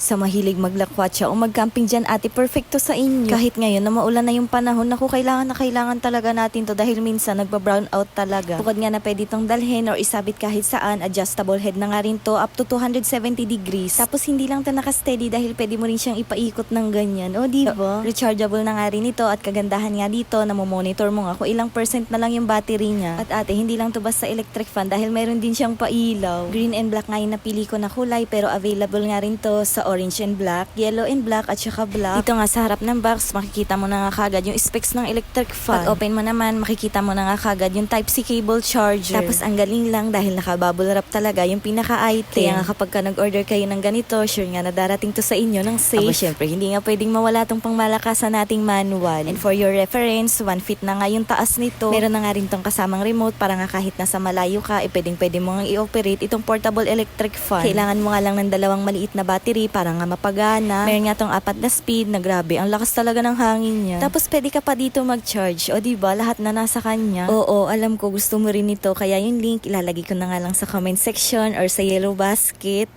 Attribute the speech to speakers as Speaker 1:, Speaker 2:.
Speaker 1: Sa mahilig maglakwatsa o magcamping dyan ate, perfecto sa inyo. Kahit ngayon na maulan na yung panahon, naku kailangan na kailangan talaga natin to dahil minsan nagba-brown out talaga. Bukod nga na pwede itong dalhin or isabit kahit saan, adjustable head na nga rin to up to 270 degrees. Tapos hindi lang to naka-steady dahil pwede mo rin siyang ipaikot ng ganyan. O di ba? Rechargeable na nga rin ito at kagandahan nga dito na monitor mo nga kung ilang percent na lang yung battery niya. At ate, hindi lang to basta electric fan dahil mayroon din siyang pailaw. Green and black nga yung napili ko na kulay pero available nga rin to sa orange and black, yellow and black at saka black. Dito nga sa harap ng box, makikita mo na nga kagad yung specs ng electric fan. Pag open mo naman, makikita mo na nga kagad yung Type-C cable charger. Tapos ang galing lang dahil naka-bubble wrap talaga yung pinaka-item. Kaya nga kapag ka nag-order kayo ng ganito, sure nga na darating to sa inyo ng safe. Aba, syempre, hindi nga pwedeng mawala tong pangmalakasan nating manual. And for your reference, one feet na nga yung taas nito. Meron na nga rin tong kasamang remote para nga kahit nasa malayo ka, eh, pwedeng pwede mo nga i-operate itong portable electric fan. Kailangan mo nga lang ng dalawang maliit na battery para nga mapagana. Meron nga tong apat na speed na grabe. Ang lakas talaga ng hangin niya. Tapos pwede ka pa dito mag-charge. O di ba lahat na nasa kanya. Oo, alam ko gusto mo rin ito. Kaya yung link ilalagay ko na nga lang sa comment section or sa yellow basket.